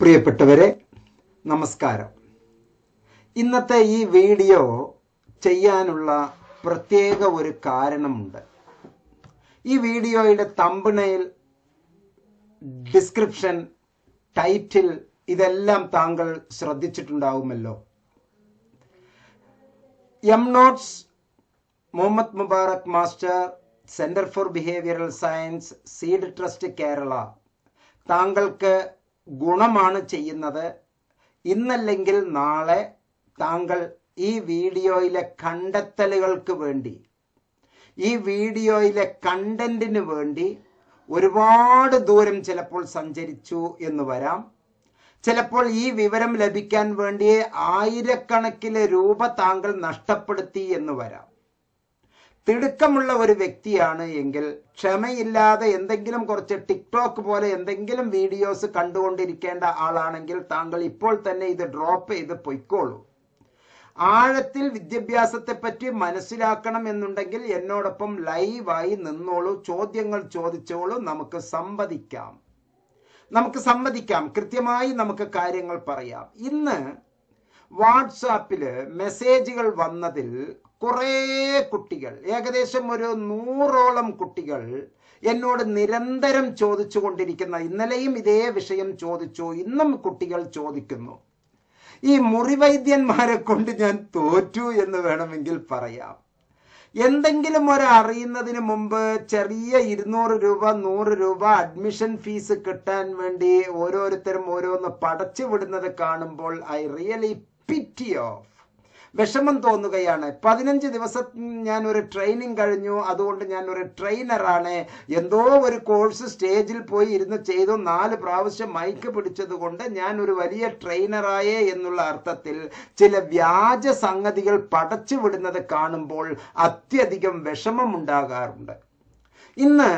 പ്രിയപ്പെട്ടവരെ നമസ്കാരം. ഇന്നത്തെ ഈ വീഡിയോ ചെയ്യാനുള്ള പ്രത്യേക ഒരു കാരണമുണ്ട്. ഈ വീഡിയോയുടെ തമ്പണയിൽ ഡിസ്ക്രിപ്ഷൻ ടൈറ്റിൽ ഇതെല്ലാം താങ്കൾ ശ്രദ്ധിച്ചിട്ടുണ്ടാവുമല്ലോ. M notes Muhammad Mubarak master centre for behavioural science seed trust Kerala. താങ്കൾക്ക് ഗുണമാണ് ചെയ്യുന്നത്. ഇന്നല്ലെങ്കിൽ നാളെ താങ്കൾ ഈ വീഡിയോയിലെ കണ്ടെത്തലുകൾക്ക് വേണ്ടി ഈ വീഡിയോയിലെ കണ്ടന്റിന് വേണ്ടി ഒരുപാട് ദൂരം ചിലപ്പോൾ സഞ്ചരിച്ചു എന്ന് വരാം. ചിലപ്പോൾ ഈ വിവരം ലഭിക്കാൻ വേണ്ടി ആയിരക്കണക്കിന് രൂപ താങ്കൾ നഷ്ടപ്പെടുത്തി എന്ന് വരാം. തിടുക്കമുള്ള ഒരു വ്യക്തിയാണ് എങ്കിൽ ക്ഷമയില്ലാതെ എന്തെങ്കിലും കുറച്ച് ടിക്ടോക്ക് പോലെ എന്തെങ്കിലും വീഡിയോസ് കണ്ടുകൊണ്ടിരിക്കേണ്ട ആളാണെങ്കിൽ താങ്കൾ ഇപ്പോൾ തന്നെ ഇത് ഡ്രോപ്പ് ചെയ്ത് പൊയ്ക്കോളൂ. ആഴത്തിൽ വിദ്യാഭ്യാസത്തെ പറ്റി മനസ്സിലാക്കണം എന്നുണ്ടെങ്കിൽ എന്നോടൊപ്പം ലൈവായി നിന്നോളൂ ചോദ്യങ്ങൾ ചോദിച്ചോളൂ നമുക്ക് സംവദിക്കാം. നമുക്ക് സംവദിക്കാം കൃത്യമായി നമുക്ക് കാര്യങ്ങൾ പറയാം. ഇന്ന് വാട്സാപ്പിൽ മെസ്സേജുകൾ വന്നതിൽ കുറേ കുട്ടികൾ ഏകദേശം ഒരു നൂറോളം കുട്ടികൾ എന്നോട് നിരന്തരം ചോദിച്ചു കൊണ്ടിരിക്കുന്ന ഇന്നലെയും ഇതേ വിഷയം ചോദിച്ചു ഇന്നും കുട്ടികൾ ചോദിക്കുന്നു. ഈ മുറിവൈദ്യന്മാരെ കൊണ്ട് ഞാൻ തോറ്റു എന്ന് വേണമെങ്കിൽ പറയാം. എന്തെങ്കിലും ഒരറിയുന്നതിന് മുമ്പ് ചെറിയ ഇരുന്നൂറ് രൂപ നൂറ് രൂപ അഡ്മിഷൻ ഫീസ് കിട്ടാൻ വേണ്ടി ഓരോരുത്തരും ഓരോന്ന് പടച്ചു വിടുന്നത് കാണുമ്പോൾ ഐ റിയലി പിറ്റി ഓഫ് വിഷമം തോന്നുകയാണ്. പതിനഞ്ച് ദിവസം ഞാൻ ഒരു ട്രെയിനിങ് കഴിഞ്ഞു. അതുകൊണ്ട് ഞാൻ ഒരു ട്രെയിനറാണ് എന്തോ ഒരു കോഴ്സ് സ്റ്റേജിൽ പോയി ഇരുന്ന് ചെയ്തു. നാല് പ്രാവശ്യം മൈക്ക് പിടിച്ചത് കൊണ്ട് ഞാൻ ഒരു വലിയ ട്രെയിനറായേ എന്നുള്ള അർത്ഥത്തിൽ ചില വ്യാജ സംഗതികൾ പടച്ചു വിടുന്നത് കാണുമ്പോൾ അത്യധികം വിഷമമുണ്ടാകാറുണ്ട്. ഇന്ന്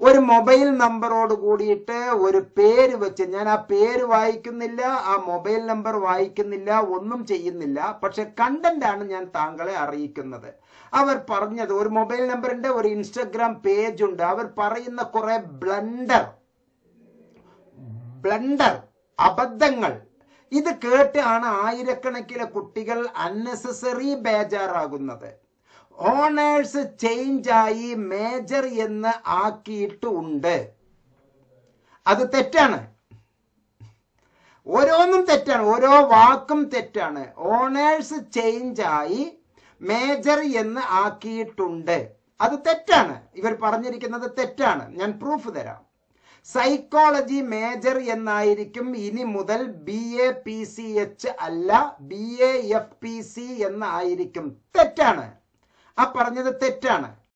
ഒരു മൊബൈൽ നമ്പറോട് കൂടിയിട്ട് ഒരു പേര് വെച്ച് ഞാൻ ആ പേര് വായിക്കുന്നില്ല ആ മൊബൈൽ നമ്പർ വായിക്കുന്നില്ല ഒന്നും ചെയ്യുന്നില്ല. പക്ഷെ കണ്ടന്റ് ആണ് ഞാൻ താങ്കളെ അറിയിക്കുന്നത്. അവർ പറഞ്ഞത് ഒരു മൊബൈൽ നമ്പറിന്റെ ഒരു ഇൻസ്റ്റഗ്രാം പേജ് ഉണ്ട് അവർ പറയുന്ന കുറെ ബ്ലണ്ടർ ബ്ലണ്ടർ അബദ്ധങ്ങൾ. ഇത് കേട്ടാണ് ആയിരക്കണക്കിന് കുട്ടികൾ അൺനെസസറി ബേജാറാകുന്നത്. ഓണേഴ്സ് ചേഞ്ച് ആയി മേജർ എന്ന് ആക്കിയിട്ടുണ്ട്. അത് തെറ്റാണ്. ഓരോന്നും തെറ്റാണ്. ഓരോ വാക്കും തെറ്റാണ്. ഓണേഴ്സ് ചേഞ്ച് ആയി മേജർ എന്ന് ആക്കിയിട്ടുണ്ട്. അത് തെറ്റാണ്. ഇവർ പറഞ്ഞിരിക്കുന്നത് തെറ്റാണ്. ഞാൻ പ്രൂഫ് തരാം. സൈക്കോളജി മേജർ എന്നായിരിക്കും ഇനി മുതൽ B A P C H അല്ല B A F P C എന്നായിരിക്കും. തെറ്റാണ്. ആ പറഞ്ഞത് തെറ്റാണ്.